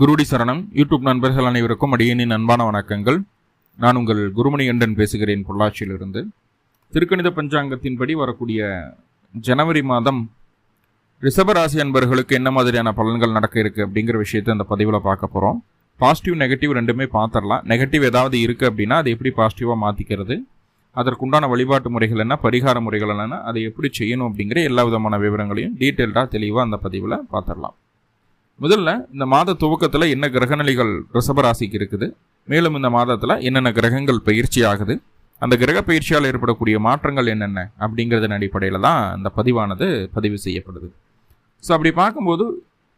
குருடி சரணம். யூடியூப் நண்பர்கள் அனைவருக்கும் அடியனின் அன்பான வணக்கங்கள். நான் உங்கள் குருமணி கண்டன் பேசுகிறேன் பொள்ளாச்சியிலிருந்து. திருக்கணித பஞ்சாங்கத்தின்படி வரக்கூடிய ஜனவரி மாதம் ரிஷபராசி அன்பர்களுக்கு என்ன மாதிரியான பலன்கள் நடக்க இருக்கு அப்படிங்கிற விஷயத்தை அந்த பதிவில் பார்க்க போகிறோம் பாசிட்டிவ் நெகட்டிவ் ரெண்டுமே பார்த்துடலாம். நெகட்டிவ் ஏதாவது இருக்குது அப்படின்னா அதை எப்படி பாசிட்டிவாக மாற்றிக்கிறது அதற்குண்டான வழிபாட்டு முறைகள் என்ன? பரிகார முறைகள் என்னென்ன? அதை எப்படி செய்யணும் அப்படிங்கிற எல்லா விதமான விவரங்களையும் டீட்டெயில்டாக தெளிவாக அந்த பதிவில் பார்த்துடலாம். முதல்ல இந்த மாத துவக்கத்தில் என்ன கிரகநிலைகள் ரிஷபராசிக்கு இருக்குது. மேலும் இந்த மாதத்தில் என்னென்ன கிரகங்கள் பயிற்சி ஆகுது. அந்த கிரக பயிற்சியால் ஏற்படக்கூடிய மாற்றங்கள் என்னென்ன அப்படிங்கிறதன் அடிப்படையில் தான் இந்த பதிவானது பதிவு செய்யப்படுது. ஸோ அப்படி பார்க்கும்போது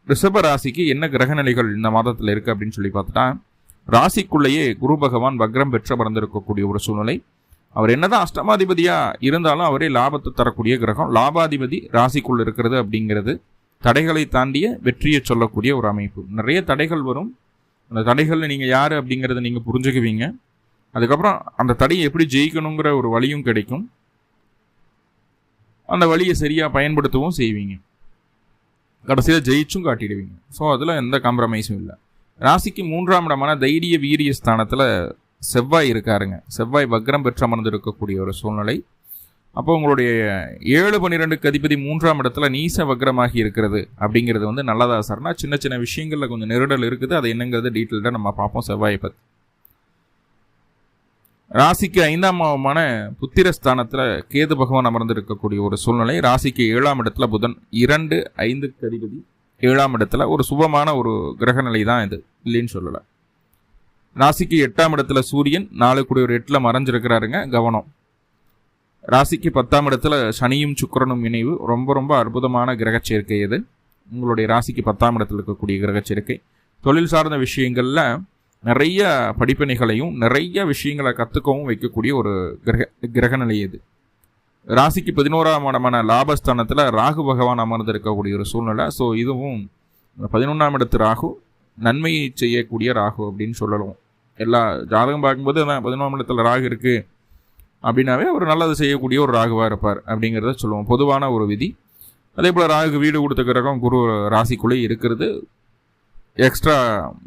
ரிஷப ராசிக்கு என்ன கிரகநிலைகள் இந்த மாதத்தில் இருக்குது அப்படின்னு சொல்லி பார்த்துட்டா ராசிக்குள்ளேயே குரு பகவான் வக்ரம் பெற்ற பிறந்திருக்கக்கூடிய ஒரு சூழ்நிலை. அவர் என்னதான் அஷ்டமாதிபதியாக இருந்தாலும் அவரே லாபத்தை தரக்கூடிய கிரகம். லாபாதிபதி ராசிக்குள் இருக்கிறது அப்படிங்கிறது தடைகளை தாண்டிய வெற்றியை சொல்லக்கூடிய ஒரு அமைப்பு. நிறைய தடைகள் வரும். அந்த தடைகளில் நீங்கள் யார் அப்படிங்கிறத நீங்கள் புரிஞ்சுக்குவீங்க. அதுக்கப்புறம் அந்த தடையை எப்படி ஜெயிக்கணுங்கிற ஒரு வழியும் கிடைக்கும். அந்த வழியை சரியாக பயன்படுத்தவும் செய்வீங்க. கடைசியில் ஜெயிச்சும் காட்டிடுவீங்க. ஸோ அதில் எந்த காம்ப்ரமைஸும் இல்லை. ராசிக்கு மூன்றாம் இடமான தைரிய வீரிய ஸ்தானத்தில் செவ்வாய் இருக்காருங்க. செவ்வாய் வக்ரம் பெற்று அமர்ந்து இருக்கக்கூடிய ஒரு சூழ்நிலை. அப்போ உங்களுடைய ஏழு பன்னிரெண்டுக்கு அதிபதி மூன்றாம் இடத்துல நீச வக்ரமாகி இருக்கிறது அப்படிங்கிறது வந்து நல்லதா சார்னா சின்ன சின்ன விஷயங்களில் கொஞ்சம் நெருடல் இருக்குது. அது என்னங்கிறது டீட்டெயில்டாக நம்ம பார்ப்போம் செவ்வாயை பற்றி ராசிக்கு ஐந்தாம் பாவமான புத்திரஸ்தானத்தில் கேது பகவான் அமர்ந்திருக்கக்கூடிய ஒரு சூழ்நிலை. ராசிக்கு ஏழாம் இடத்துல புதன் இரண்டு ஐந்துக்கு அதிபதி. ஏழாம் இடத்துல ஒரு சுபமான ஒரு கிரகநிலை தான் இது. இல்லைன்னு சொல்லலை. ராசிக்கு எட்டாம் இடத்துல சூரியன் நாலு கூடிய ஒரு எட்டில் மறைஞ்சிருக்கிறாருங்க. கவனம். ராசிக்கு பத்தாம் இடத்துல சனியும் சுக்கரனும் இணைவு. ரொம்ப ரொம்ப அற்புதமான கிரக சேர்க்கை இது. உங்களுடைய ராசிக்கு பத்தாம் இடத்துல இருக்கக்கூடிய கிரக சேர்க்கை தொழில் சார்ந்த விஷயங்களில் நிறைய படிப்பினைகளையும் நிறைய விஷயங்களை கற்றுக்கவும் வைக்கக்கூடிய ஒரு கிரக கிரகநிலை இது. ராசிக்கு பதினோராம் இடமான லாபஸ்தானத்தில் ராகு பகவான் அமர்ந்திருக்கக்கூடிய ஒரு சூழ்நிலை. ஸோ இதுவும் பதினொன்றாம் இடத்து ராகு நன்மையை செய்யக்கூடிய ராகு அப்படின்னு சொல்லலாம். எல்லா ஜாதகம் பார்க்கும்போது பதினொன்றாம் இடத்துல ராகு இருக்குது அப்படின்னாவே ஒரு நல்லது செய்யக்கூடிய ஒரு ராகுவாக இருப்பார் அப்படிங்கிறத சொல்லுவோம். பொதுவான ஒரு விதி. அதே போல் ராகு வீடு கொடுத்த கிரகம் குரு ராசிக்குள்ளே இருக்கிறது. எக்ஸ்ட்ரா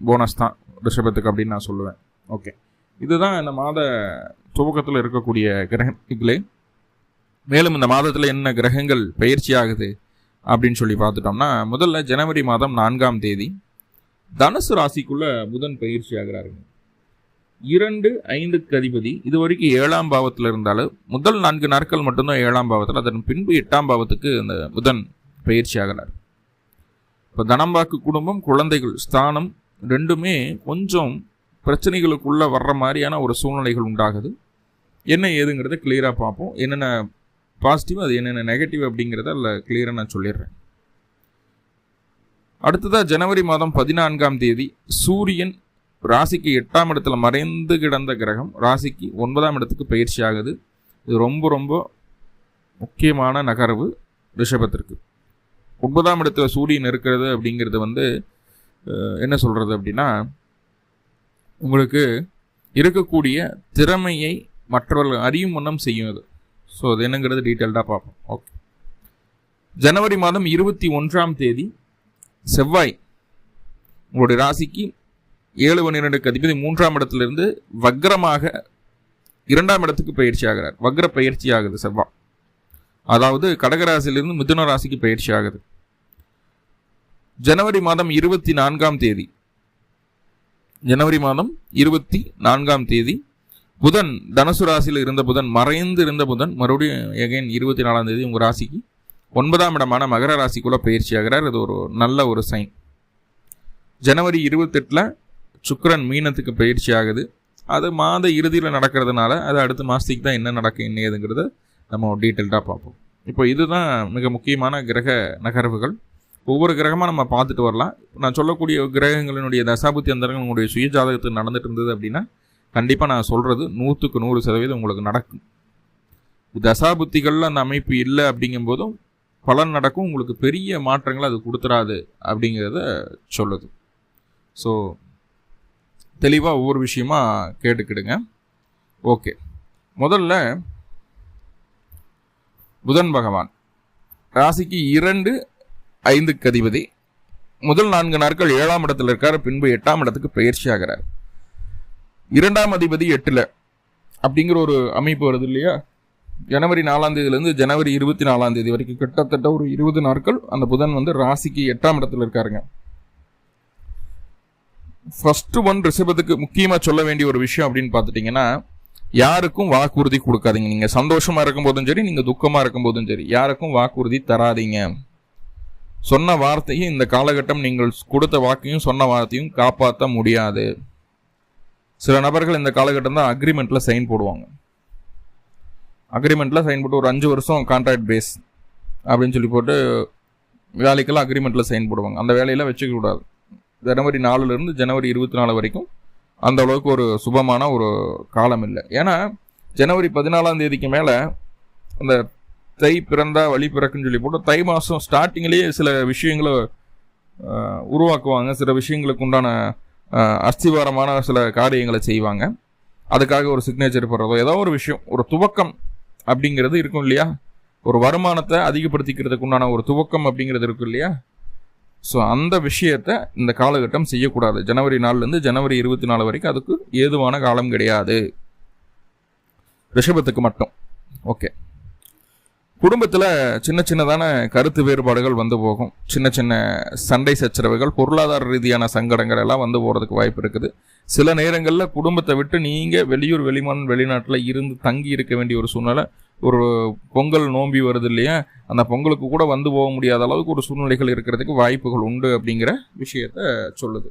போனஸ் தான் ரிஷபத்துக்கு அப்படின்னு நான் சொல்லுவேன். ஓகே இதுதான் இந்த மாத துவக்கத்தில் இருக்கக்கூடிய கிரகங்களே மேலும் இந்த மாதத்தில் என்ன கிரகங்கள் பயிற்சி ஆகுது அப்படின்னு சொல்லி பார்த்துட்டோம்னா முதல்ல ஜனவரி மாதம் நான்காம் தேதி தனுசு ராசிக்குள்ளே புதன் பயிற்சி ஆகிறாருங்க. இரண்டு ஐந்துக்கு அதிபதி. இது வரைக்கும் ஏழாம் பாவத்தில் இருந்தாலும் முதல் நான்கு நாட்கள் மட்டும்தான் ஏழாம் பாவத்தில் அதன் பின்பு எட்டாம் பாவத்துக்கு அந்த புதன் பயிற்சி ஆகிறார் இப்போ தனம்பாக்கு குடும்பம் குழந்தைகள் ஸ்தானம் ரெண்டுமே கொஞ்சம் பிரச்சனைகளுக்குள்ளே வர்ற மாதிரியான ஒரு சூழ்நிலைகள் உண்டாகுது. என்ன ஏதுங்கிறத கிளியராக பார்ப்போம். என்னென்ன பாசிட்டிவ் அது என்னென்ன நெகட்டிவ் அப்படிங்கிறத அதில் கிளியராக நான் சொல்லிடுறேன். அடுத்ததாக ஜனவரி மாதம் பதினான்காம் தேதி சூரியன் ராசிக்கு எட்டாம் இடத்துல மறைந்து கிடந்த கிரகம் ராசிக்கு ஒன்பதாம் இடத்துக்கு பயிற்சி ஆகுது இது ரொம்ப ரொம்ப முக்கியமான நகர்வு ரிஷபத்திற்கு. ஒன்பதாம் இடத்துல சூரியன் இருக்கிறது அப்படிங்கிறது வந்து என்ன சொல்கிறது அப்படின்னா உங்களுக்கு இருக்கக்கூடிய திறமையை மற்றவர்கள் அறியும் வண்ணம் செய்யும் அது. ஸோ அது என்னங்கிறது டீட்டெயில்டாக பார்ப்போம். ஓகே ஜனவரி மாதம் இருபத்தி ஒன்றாம் தேதி செவ்வாய் உங்களுடைய ராசிக்கு ஏழு பன்னிரெண்டுக்கு அதிபதி மூன்றாம் இடத்திலிருந்து வக்ரமாக இரண்டாம் இடத்துக்கு பயிற்சி ஆகிறார் வக்ர பயிற்சி ஆகுது செவ்வா அதாவது கடகராசிலிருந்து மிதுன ராசிக்கு பயிற்சி ஆகுது ஜனவரி மாதம் இருபத்தி நான்காம் தேதி. ஜனவரி மாதம் இருபத்தி நான்காம் தேதி. புதன் தனுசு ராசியில் இருந்த புதன் மறைந்து இருந்த புதன் மறுபடியும் எகைன் இருபத்தி நாலாம் தேதி உங்கள் ராசிக்கு ஒன்பதாம் இடமான மகர ராசிக்குள்ளே பயிற்சி ஆகிறார் அது ஒரு நல்ல ஒரு சைன் ஜனவரி இருபத்தெட்டில் சுக்கரன் மீனத்துக்கு பயிற்சி ஆகுது. அது மாத இறுதியில் நடக்கிறதுனால அது அடுத்த மாதத்துக்கு தான் என்ன நடக்கும் என்ன ஏதுங்கிறத நம்ம டீட்டெயில்டாக பார்ப்போம். இப்போ இதுதான் மிக முக்கியமான கிரக நகர்வுகள். ஒவ்வொரு கிரகமாக நம்ம பார்த்துட்டு வரலாம். நான் சொல்லக்கூடிய கிரகங்களினுடைய தசாபுத்தி அந்தரங்கள் உங்களுடைய சுய நடந்துட்டு இருந்தது அப்படின்னா கண்டிப்பாக நான் சொல்கிறது நூற்றுக்கு நூறு சதவீதம் உங்களுக்கு நடக்கும். தசாபுத்திகளில் அந்த அமைப்பு இல்லை அப்படிங்கும்போதும் பலன் நடக்கும். உங்களுக்கு பெரிய மாற்றங்களை அது கொடுத்துறாது அப்படிங்கிறத சொல்லுது. ஸோ தெளிவாக ஒவ்வொரு விஷயமா கேட்டுக்கிடுங்க. ஓகே. முதல்ல புதன் பகவான். ராசிக்கு இரண்டு ஐந்து கதிபதி முதல் நான்கு நாட்கள் ஏழாம் இடத்துல இருக்கார் பின்பு எட்டாம் இடத்துக்கு பயிற்சி ஆகிறார். இரண்டாம் அதிபதி எட்டில். அப்படிங்கிற ஒரு அமைப்பு வருது இல்லையா? ஜனவரி நாலாம் தேதியிலேருந்து ஜனவரி இருபத்தி நாலாம் தேதி வரைக்கும் கிட்டத்தட்ட ஒரு இருபது நாட்கள் அந்த புதன் வந்து ராசிக்கு எட்டாம் இடத்துல இருக்காருங்க. ஃபர்ஸ்ட் ஒன் ரிஷபத்துக்கு முக்கியமாக சொல்ல வேண்டிய ஒரு விஷயம் அப்படின்னு பார்த்துட்டிங்கன்னா யாருக்கும் வாக்குறுதி கொடுக்காதீங்க. நீங்கள் சந்தோஷமாக இருக்கும் போதும் சரி நீங்கள் துக்கமாக இருக்கும் போதும் சரி யாருக்கும் வாக்குறுதி தராதீங்க. சொன்ன வார்த்தையும் இந்த காலகட்டம் நீங்கள் கொடுத்த வாக்கையும் சொன்ன வார்த்தையும் காப்பாற்ற முடியாது. சில நபர்கள் இந்த காலகட்டம் தான் அக்ரிமெண்ட்டில் சைன் போடுவாங்க. அக்ரிமெண்ட்டில் சைன் போட்டு ஒரு அஞ்சு வருஷம் கான்ட்ராக்ட் பேஸ் அப்படின்னு சொல்லி போட்டு வேலைக்கெல்லாம் அக்ரிமெண்ட்டில் சைன் போடுவாங்க. அந்த வேலையெல்லாம் வச்சுக்க கூடாது. ஜனவரி நாலுலேருந்து ஜனவரி இருபத்தி நாலு வரைக்கும் அந்த அளவுக்கு ஒரு சுபமான ஒரு காலம் இல்லை. ஏன்னா ஜனவரி பதினாலாம் தேதிக்கு மேலே அந்த தை பிறந்தா வழி பிறக்குன்னு சொல்லி போட்டு தை மாதம் ஸ்டார்டிங்லேயே சில விஷயங்களை உருவாக்குவாங்க. சில விஷயங்களுக்கு உண்டான அஸ்திவாரமான சில காரியங்களை செய்வாங்க. அதுக்காக ஒரு சிக்னேச்சர் போடுறதோ ஏதோ ஒரு விஷயம் ஒரு துவக்கம் அப்படிங்கிறது இருக்கும் இல்லையா? ஒரு வருமானத்தை அதிகப்படுத்திக்கிறதுக்கு உண்டான ஒரு துவக்கம் அப்படிங்கிறது இருக்கும் இல்லையா? ஸோ அந்த விஷயத்தை இந்த காலகட்டம் செய்யக்கூடாது. ஜனவரி நாலுலேருந்து ஜனவரி இருபத்தி நாலு வரைக்கும் அதுக்கு ஏதுவான காலம் கிடையாது. ரிஷபத்துக்கு மட்டும். ஓகே குடும்பத்தில் சின்ன சின்னதான கருத்து வேறுபாடுகள் வந்து போகும். சின்ன சின்ன சண்டை சச்சரவுகள் பொருளாதார ரீதியான சங்கடங்கள் எல்லாம் வந்து போகிறதுக்கு வாய்ப்பு இருக்குது. சில நேரங்களில் குடும்பத்தை விட்டு நீங்கள் வெளியூர் வெளிமான் வெளிநாட்டில் இருந்து தங்கி இருக்க வேண்டிய ஒரு சூழ்நிலை ஒரு பொங்கல் நோம்பி வருது இல்லையா? அந்த பொங்கலுக்கு கூட வந்து போக முடியாத அளவுக்கு ஒரு சூழ்நிலைகள் இருக்கிறதுக்கு வாய்ப்புகள் உண்டு அப்படிங்கிற விஷயத்த சொல்லுது.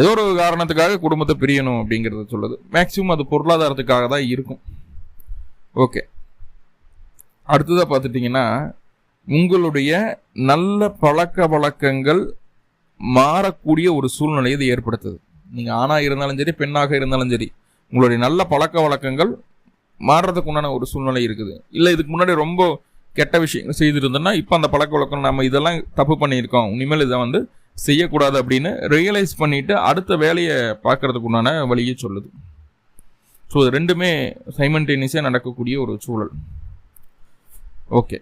ஏதோ ஒரு காரணத்துக்காக குடும்பத்தை பிரியணும் அப்படிங்கிறத சொல்லுது. மேக்சிமம் அது பொருளாதாரத்துக்காக தான் இருக்கும். ஓகே அடுத்ததாக பார்த்துட்டிங்கன்னா உங்களுடைய நல்ல பழக்க வழக்கங்கள் மாறக்கூடிய ஒரு சூழ்நிலையை இது ஏற்படுத்துது. நீங்கள் ஆணாக இருந்தாலும் சரி பெண்ணாக இருந்தாலும் சரி உங்களுடைய நல்ல பழக்க வழக்கங்கள் மாறுறதுக்கு உண்டான ஒரு சூழ்நிலை இருக்குது. இல்லை இதுக்கு முன்னாடி ரொம்ப கெட்ட விஷயங்கள் செய்திருந்தோம்னா இப்போ அந்த பழக்க வழக்கம் நம்ம இதெல்லாம் தப்பு பண்ணியிருக்கோம். இனிமேல் இதை வந்து செய்யக்கூடாது அப்படின்னு ரியலைஸ் பண்ணிவிட்டு அடுத்த வேலையை பார்க்கறதுக்கு உண்டான வழியை சொல்லுது. ஸோ இது ரெண்டுமே சைமன்டேனியஸாக நடக்கக்கூடிய ஒரு சூழல். ஓகே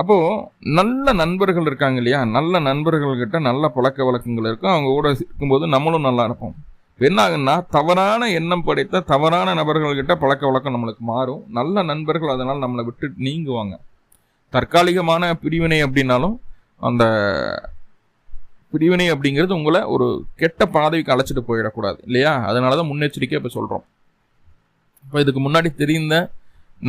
அப்போது நல்ல நண்பர்கள் இருக்காங்க இல்லையா? நல்ல நண்பர்கள்கிட்ட நல்ல பழக்க வழக்கங்கள் இருக்கும். அவங்க கூட இருக்கும்போது நம்மளும் நல்லா இருப்போம். என்னாகுன்னா தவறான எண்ணம் படைத்த தவறான நபர்கள்கிட்ட பழக்க வழக்கம் நம்மளுக்கு மாறும். நல்ல நண்பர்கள் அதனால் நம்மளை விட்டு நீங்குவாங்க. தற்காலிகமான பிரிவினை அப்படின்னாலும் அந்த பிரிவினை அப்படிங்கிறது உங்களை ஒரு கெட்ட பாதைக்கு அழைச்சிட்டு போயிடக்கூடாது இல்லையா? அதனால தான் முன்னெச்சரிக்கை இப்போ சொல்கிறோம் இப்போ இதுக்கு முன்னாடி தெரிந்த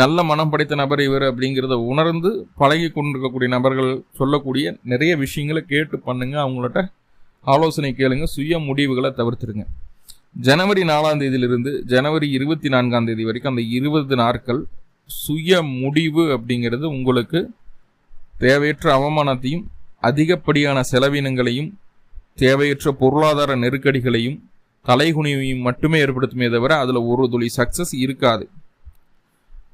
நல்ல மனம் படைத்த நபர் இவர் அப்படிங்கிறத உணர்ந்து பழகி கொண்டிருக்கக்கூடிய நபர்கள் சொல்லக்கூடிய நிறைய விஷயங்களை கேட்டு பண்ணுங்க. அவங்கள்ட்ட ஆலோசனை கேளுங்க. சுய முடிவுகளை தவிர்த்துருங்க ஜனவரி நாலாம் தேதியிலிருந்து ஜனவரி இருபத்தி நான்காம் தேதி வரைக்கும் அந்த இருபது நாட்கள் சுய முடிவு அப்படிங்கிறது உங்களுக்கு தேவையற்ற அவமானத்தையும் அதிகப்படியான செலவினங்களையும் தேவையற்ற பொருளாதார நெருக்கடிகளையும் தலைகுனிவையும் மட்டுமே ஏற்படுத்துமே தவிர அதில் ஒரு துளி சக்ஸஸ் இருக்காது.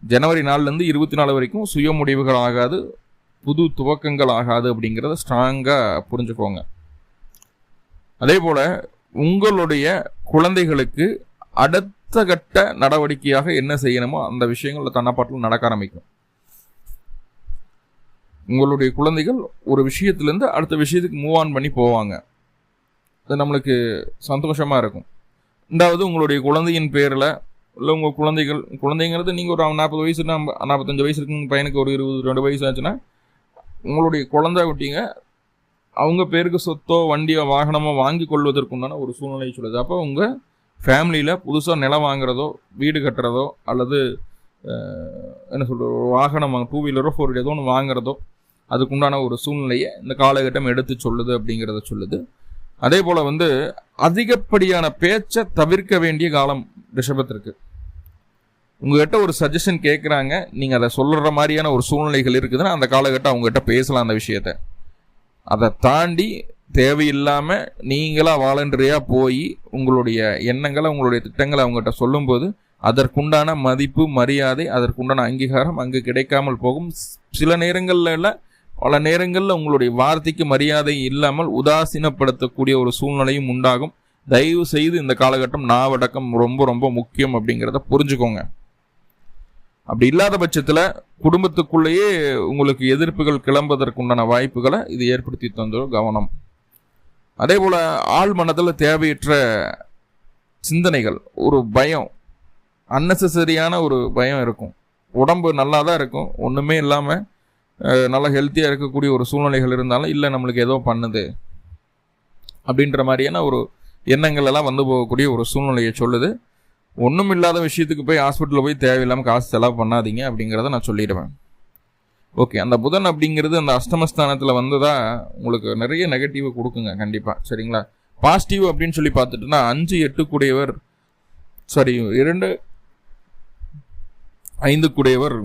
ஜனவரி நாலுலேருந்து இருபத்தி நாலு வரைக்கும் சுய முடிவுகள் ஆகாது புது துவக்கங்கள் ஆகாது அப்படிங்கிறத ஸ்ட்ராங்காக புரிஞ்சுக்கோங்க. அதே போல் உங்களுடைய குழந்தைகளுக்கு அடுத்த கட்ட நடவடிக்கையாக என்ன செய்யணுமோ அந்த விஷயங்கள் தன்னப்பாட்டில் நடக்க ஆரம்பிக்கும். உங்களுடைய குழந்தைகள் ஒரு விஷயத்துலேருந்து அடுத்த விஷயத்துக்கு மூவ் ஆன் பண்ணி போவாங்க. அது நம்மளுக்கு சந்தோஷமாக இருக்கும். ரெண்டாவது உங்களுடைய குழந்தையின் பேரில் இல்லை உங்கள் குழந்தைகள் குழந்தைங்கிறது நீங்கள் ஒரு நாற்பது வயசு நாற்பத்தஞ்சு வயசு இருக்குங்க பையனுக்கு ஒரு இருபது ரெண்டு வயசு ஆச்சுன்னா உங்களுடைய குழந்தை குட்டிங்க அவங்க பேருக்கு சொத்தோ வண்டியோ வாகனமோ வாங்கி கொள்வதற்குண்டான ஒரு சூழ்நிலை சொல்லுது. அப்போ உங்கள் ஃபேமிலியில் புதுசாக நிலம் வாங்குறதோ வீடு கட்டுறதோ அல்லது என்ன சொல்கிறது வாகனம் டூ வீலரோ ஃபோர் வீலர் ஏதோ ஒன்று வாங்குறதோ அதுக்குண்டான ஒரு சூழ்நிலையை இந்த காலகட்டம் எடுத்து சொல்லுது அப்படிங்கிறத சொல்லுது. அதே போல் வந்து அதிகப்படியான பேச்சை தவிர்க்க வேண்டிய காலம் ரிஷபத்திற்கு. உங்ககிட்ட ஒரு சஜஷன் கேட்குறாங்க நீங்கள் அதை சொல்கிற மாதிரியான ஒரு சூழ்நிலைகள் இருக்குதுன்னா அந்த காலகட்டம் அவங்ககிட்ட பேசலாம் அந்த விஷயத்த. அதை தாண்டி தேவையில்லாமல் நீங்களாக வாலண்டரியாக போய் உங்களுடைய எண்ணங்களை உங்களுடைய திட்டங்களை அவங்ககிட்ட சொல்லும்போது அதற்குண்டான மதிப்பு மரியாதை அதற்குண்டான அங்கீகாரம் அங்கு கிடைக்காமல் போகும். சில நேரங்களில் பல நேரங்களில் உங்களுடைய வார்த்தைக்கு மரியாதை இல்லாமல் உதாசீனப்படுத்தக்கூடிய ஒரு சூழ்நிலையும் உண்டாகும். தயவு செய்து இந்த காலகட்டம் நாவடக்கம் ரொம்ப ரொம்ப முக்கியம் அப்படிங்கிறத புரிஞ்சுக்கோங்க. அப்படி இல்லாத பட்சத்தில் குடும்பத்துக்குள்ளேயே உங்களுக்கு எதிர்ப்புகள் கிளம்புவதற்குண்டான வாய்ப்புகளை இது ஏற்படுத்தி தந்துடும் கவனம். அதே போல் ஆள் மனதில் தேவையற்ற சிந்தனைகள் ஒரு பயம் அன்னெசரியான ஒரு பயம் இருக்கும். உடம்பு நல்லா தான் இருக்கும் ஒன்றுமே இல்லாமல் நல்லா ஹெல்த்தியாக இருக்கக்கூடிய ஒரு சூழ்நிலைகள் இருந்தாலும் இல்லை நம்மளுக்கு ஏதோ பண்ணுது. அப்படின்ற மாதிரியான ஒரு எண்ணங்கள் எல்லாம் வந்து போகக்கூடிய ஒரு சூழ்நிலையை சொல்லுது. ஒன்றும் இல்லாத விஷயத்துக்கு போய் ஹாஸ்பிட்டலில் போய் தேவையில்லாமல் காசு செலவு பண்ணாதீங்க அப்படிங்கிறத நான் சொல்லிடுவேன். ஓகே அந்த புதன் அப்படிங்கிறது அந்த அஷ்டமஸ்தானத்தில் வந்ததா உங்களுக்கு நிறைய நெகட்டிவ் கொடுக்குங்க கண்டிப்பாக சரிங்களா? பாசிட்டிவ் அப்படின்னு சொல்லி பார்த்துட்டுனா அஞ்சு எட்டு கூடியவர் சாரி இரண்டு ஐந்து கூடியவர்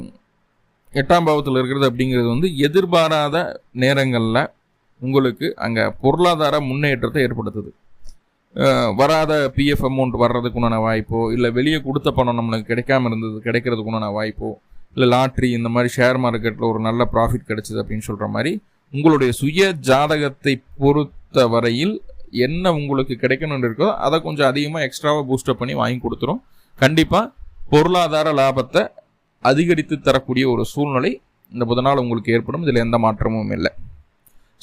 எட்டாம் பாவத்தில் இருக்கிறது அப்படிங்கிறது வந்து எதிர்பாராத நேரங்களில் உங்களுக்கு அங்கே பொருளாதார முன்னேற்றத்தை ஏற்படுத்துது. வராத பிஎஃப் அமௌண்ட் வர்றதுக்குண்டான வாய்ப்போ இல்லை வெளியே கொடுத்த பணம் நம்மளுக்கு கிடைக்காம இருந்தது கிடைக்கிறதுக்குண்டான வாய்ப்போ இல்லை லாட்ரி இந்த மாதிரி ஷேர் மார்க்கெட்டில் ஒரு நல்ல ப்ராஃபிட் கிடைச்சிது அப்படின்னு சொல்கிற மாதிரி உங்களுடைய சுய ஜாதகத்தை பொறுத்த வரையில் என்ன உங்களுக்கு கிடைக்கணும்னு இருக்கோ அதை கொஞ்சம் அதிகமாக எக்ஸ்ட்ராவாக பூஸ்டப் பண்ணி வாங்கி கொடுத்துரும். கண்டிப்பாக பொருளாதார லாபத்தை அதிகரித்து தரக்கூடிய ஒரு சூழ்நிலை இந்த புதனால் உங்களுக்கு ஏற்படும். இதில் எந்த மாற்றமும் இல்லை.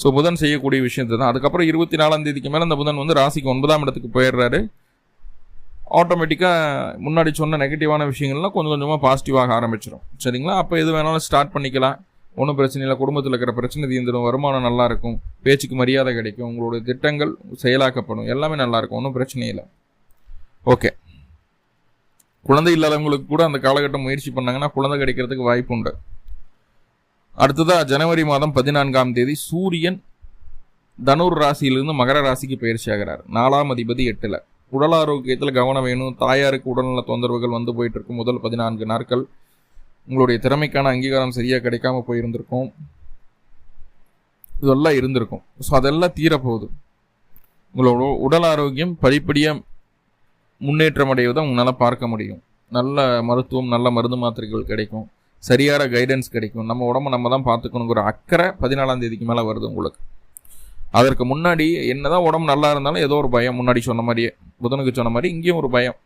ஸோ புதன் செய்யக்கூடிய விஷயத்தை தான். அதுக்கப்புறம் இருபத்தி நாலாம் தேதிக்கு மேலே அந்த புதன் வந்து ராசிக்கு ஒன்பதாம் இடத்துக்கு போயிடுறாரு. ஆட்டோமேட்டிக்காக முன்னாடி சொன்ன நெகட்டிவான விஷயங்கள்லாம் கொஞ்சம் கொஞ்சமாக பாசிட்டிவாக ஆரம்பிச்சிடும் சரிங்களா? அப்போ எது வேணாலும் ஸ்டார்ட் பண்ணிக்கலாம். ஒன்றும் பிரச்சனை இல்லை. குடும்பத்தில் இருக்கிற பிரச்சனை தீர்ந்துடும் வருமானம் நல்லாயிருக்கும் பேச்சுக்கு மரியாதை கிடைக்கும். உங்களோட திட்டங்கள் செயலாக்கப்படும். எல்லாமே நல்லாயிருக்கும் ஒன்றும் பிரச்சனை இல்லை. ஓகே குழந்தை இல்லாதவங்களுக்கு கூட அந்த காலகட்டம் முயற்சி பண்ணாங்கன்னா குழந்தை கிடைக்கிறதுக்கு வாய்ப்பு உண்டு. அடுத்ததாக ஜனவரி மாதம் பதினான்காம் தேதி சூரியன் தனுர் ராசியிலிருந்து மகர ராசிக்கு பயிற்சி ஆகிறார். நாலாம் அதிபதி எட்டில். உடல் ஆரோக்கியத்தில் கவனம் வேணும். தாயாருக்கு உடல்நல தொந்தரவுகள் வந்து போயிட்டு இருக்கும் முதல் பதினான்கு நாட்கள் உங்களுடைய திறமைக்கான அங்கீகாரம் சரியாக கிடைக்காம போயிருந்திருக்கும். இதெல்லாம் இருந்திருக்கும். ஸோ அதெல்லாம் தீரப்போகுது. உங்களோட உடல் ஆரோக்கியம் படிப்படியாக முன்னேற்றம் அடைவதை உங்களால் பார்க்க முடியும். நல்ல மருத்துவம் நல்ல மருந்து மாத்திரைகள் கிடைக்கும். சரியான கைடன்ஸ் கிடைக்கும். நம்ம உடம்ப நம்ம தான் பார்த்துக்கணுங்கிற அக்கறை பதினாலாம் தேதிக்கு மேலே வருது உங்களுக்கு. அதற்கு முன்னாடி என்னதான் உடம்பு நல்லா இருந்தாலும் ஏதோ ஒரு பயம். முன்னாடி சொன்ன மாதிரியே புதனுக்கு சொன்ன மாதிரி இங்கேயும் ஒரு பயம்.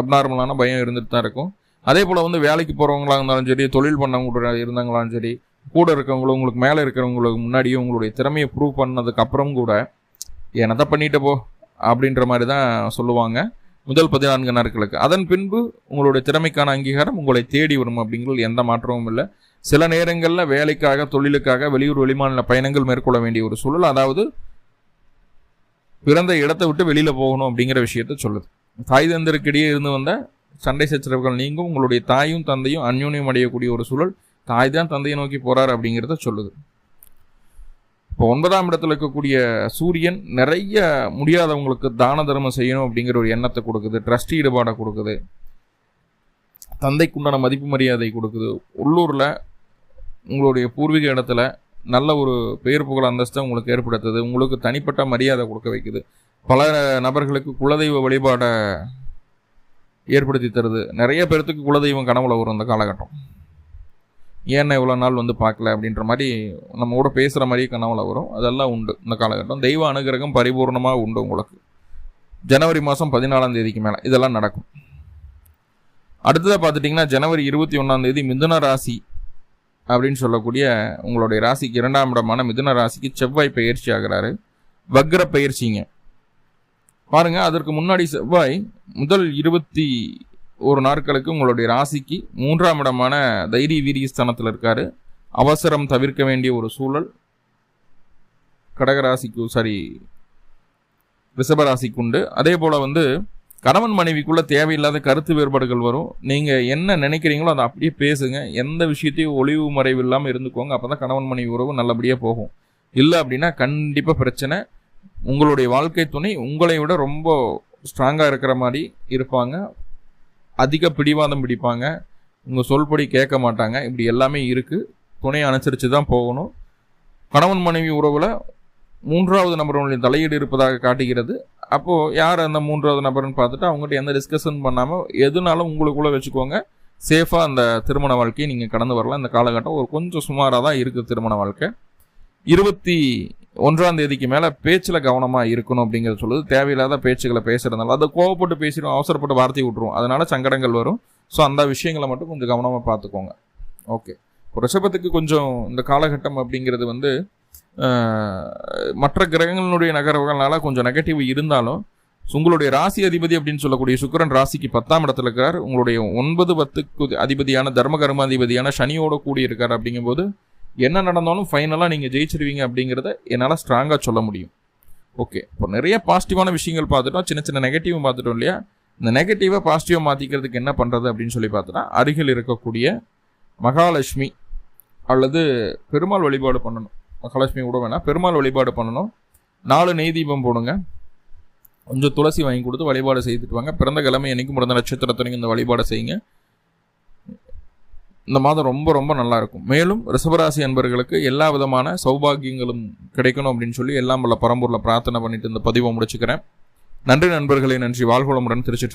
அப்நார்மலான பயம் இருந்துட்டு தான் இருக்கும். அதே போல் வந்து வேலைக்கு போகிறவங்களா இருந்தாலும் சரி தொழில் பண்ணவங்க இருந்தாங்களாலும் சரி கூட இருக்கவங்களும் உங்களுக்கு மேலே இருக்கிறவங்களுக்கு முன்னாடியும் உங்களுடைய திறமையை ப்ரூவ் பண்ணதுக்கப்புறம் கூட என்னதான் பண்ணிட்டு போ அப்படின்ற மாதிரி தான் சொல்லுவாங்க. முதல் பதினான்கு நாட்களுக்கு. அதன் பின்பு உங்களுடைய திறமைக்கான அங்கீகாரம் உங்களை தேடி வரும் அப்படிங்கிறது எந்த மாற்றமும் இல்லை. சில நேரங்களில் வேலைக்காக தொழிலுக்காக வெளியூர் வெளிமாநில பயணங்கள் மேற்கொள்ள வேண்டிய ஒரு சூழல் அதாவது பிறந்த இடத்தை விட்டு வெளியில் போகணும் அப்படிங்கிற விஷயத்த சொல்லுது. தாய் தந்தருக்கிடையே இருந்து வந்த சண்டை சச்சரவுகள் நீங்கும் உங்களுடைய தாயும் தந்தையும் அந்யோன்யம் அடையக்கூடிய ஒரு சூழல் தாய் தான் தந்தையை நோக்கி போறார் அப்படிங்கிறத சொல்லுது. இப்போ ஒன்பதாம் இடத்துல இருக்கக்கூடிய சூரியன் நிறைய முடியாதவங்களுக்கு தான தர்மம் செய்யணும் அப்படிங்கிற ஒரு எண்ணத்தை கொடுக்குது ட்ரஸ்ட் ஈடுபாடை கொடுக்குது தந்தைக்குண்டான மதிப்பு மரியாதை கொடுக்குது. உள்ளூரில் உங்களுடைய பூர்வீக இடத்துல நல்ல ஒரு பெயர் புகழ் அந்தஸ்தை உங்களுக்கு ஏற்படுத்துது உங்களுக்கு தனிப்பட்ட மரியாதை கொடுக்க வைக்குது. பல நபர்களுக்கு குலதெய்வ வழிபாடை ஏற்படுத்தி தருது. நிறைய பேர்த்துக்கு குலதெய்வம் கனவுல வரும் இந்த காலகட்டம். ஏன்னா இவ்வளோ நாள் வந்து பார்க்கல அப்படின்ற மாதிரி நம்ம கூட பேசுகிற மாதிரி கனவுல வரும். அதெல்லாம் உண்டு இந்த காலகட்டம். தெய்வ அனுகிரகம் பரிபூர்ணமாக உண்டு உங்களுக்கு. ஜனவரி மாதம் பதினாலாம் தேதிக்கு மேலே இதெல்லாம் நடக்கும். அடுத்ததாக பார்த்துட்டிங்கன்னா ஜனவரி இருபத்தி ஒன்றாம் தேதி மிதுன ராசி அப்படின்னு சொல்லக்கூடிய உங்களுடைய ராசிக்கு இரண்டாம் இடமான மிதுன ராசிக்கு செவ்வாய் பயிற்சி ஆகிறாரு. வக்ர பயிற்சிங்க பாருங்க அதற்கு முன்னாடி செவ்வாய் முதல் இருபத்தி ஒரு நாட்களுக்கு உங்களுடைய ராசிக்கு மூன்றாம் இடமான தைரிய வீரிய ஸ்தானத்தில் இருக்கார். அவசரம் தவிர்க்க வேண்டிய ஒரு சூழல். கடகராசிக்கு சாரி ரிஷபராசிக்கு உண்டு. அதே போல் வந்து கணவன் மனைவிக்குள்ளே தேவையில்லாத கருத்து வேறுபாடுகள் வரும். நீங்கள் என்ன நினைக்கிறீங்களோ அதை அப்படியே பேசுங்க. எந்த விஷயத்தையும் ஒளிவு மறைவு இல்லாமல் இருந்துக்கோங்க. அப்போ தான் கணவன் மனைவி உறவு நல்லபடியாக போகும். இல்லை அப்படின்னா கண்டிப்பாக பிரச்சனை. உங்களுடைய வாழ்க்கை துணை உங்களை விட ரொம்ப ஸ்ட்ராங்காக இருக்கிற மாதிரி இருப்பாங்க. அதிக பிடிவாதம் பிடிப்பாங்க. உங்கள் சொல்படி கேட்க மாட்டாங்க. இப்படி எல்லாமே இருக்குது துணையை அனுசரித்து தான் போகணும். கணவன் மனைவி உறவில் மூன்றாவது நபர்களுடைய தலையீடு இருப்பதாக காட்டுகிறது. அப்போது யார் அந்த மூன்றாவது நபர்னு பார்த்துட்டு அவங்ககிட்ட எந்த டிஸ்கஷன் பண்ணாமல் எதுனாலும் உங்களுக்குள்ளே வச்சுக்கோங்க. சேஃபாக அந்த திருமண வாழ்க்கையை நீங்கள் கடந்து வரலாம். இந்த காலகட்டம் ஒரு கொஞ்சம் சுமாராக தான் இருக்குது திருமண வாழ்க்கை. இருபத்தி ஒன்றாம் தேதிக்கு மேலே பேச்சில் கவனமாக இருக்கணும் அப்படிங்கிறத சொல்லுது தேவையில்லாத பேச்சுகளை பேசுறதுனால அதை கோவப்பட்டு பேசிடும் அவசரப்பட்டு வார்த்தை விட்டுரும் அதனால சங்கடங்கள் வரும். ஸோ அந்த விஷயங்களை மட்டும் கொஞ்சம் கவனமாக பார்த்துக்கோங்க. ஓகே ரிஷபத்துக்கு கொஞ்சம் இந்த காலகட்டம் அப்படிங்கிறது வந்து மற்ற கிரகங்களுடைய நகரங்களால கொஞ்சம் நெகட்டிவ் இருந்தாலும் உங்களுடைய ராசி அதிபதி அப்படின்னு சொல்லக்கூடிய சுக்கரன் ராசிக்கு பத்தாம் இடத்துல இருக்கார் உங்களுடைய ஒன்பது பத்துக்கு அதிபதியான தர்ம கர்மாதிபதியான சனியோட கூடி இருக்கார் அப்படிங்கும்போது என்ன நடந்தாலும் ஃபைனலாக நீங்கள் ஜெயிச்சிருவீங்க அப்படிங்கிறத என்னால் ஸ்ட்ராங்காக சொல்ல முடியும். ஓகே இப்போ நிறைய பாசிட்டிவான விஷயங்கள் பார்த்துட்டோம். சின்ன சின்ன நெகட்டிவும் பார்த்துட்டோம் இல்லையா? இந்த நெகட்டிவை பாசிட்டிவாக மாற்றிக்கிறதுக்கு என்ன பண்ணுறது அப்படின்னு சொல்லி பார்த்தோன்னா அருகில் இருக்கக்கூடிய மகாலட்சுமி அல்லது பெருமாள் வழிபாடு பண்ணணும். மகாலட்சுமி கூட வேணாம். பெருமாள் வழிபாடு பண்ணணும். நாலு நெய் தீபம் போடுங்க. கொஞ்சம் துளசி வாங்கி கொடுத்து வழிபாடு செய்துட்டு வாங்க. பிறந்த கிழமை என்னைக்கும் பிறந்த நட்சத்திரத்தனையும் இந்த வழிபாடு செய்யுங்க. இந்த மாதம் ரொம்ப ரொம்ப நல்லா இருக்கும் மேலும் ரிஷபராசி அன்பர்களுக்கு எல்லா விதமான சௌபாகியங்களும் கிடைக்கணும் அப்படின்னு சொல்லி எல்லாம் வல்ல பரம்பூரில் பிரார்த்தனை பண்ணிட்டு இந்த பதிவை முடிச்சுக்கிறேன். நன்றி நண்பர்களே நன்றி. வாழ்வளமுடன் திருச்சிற்றம்பலம்.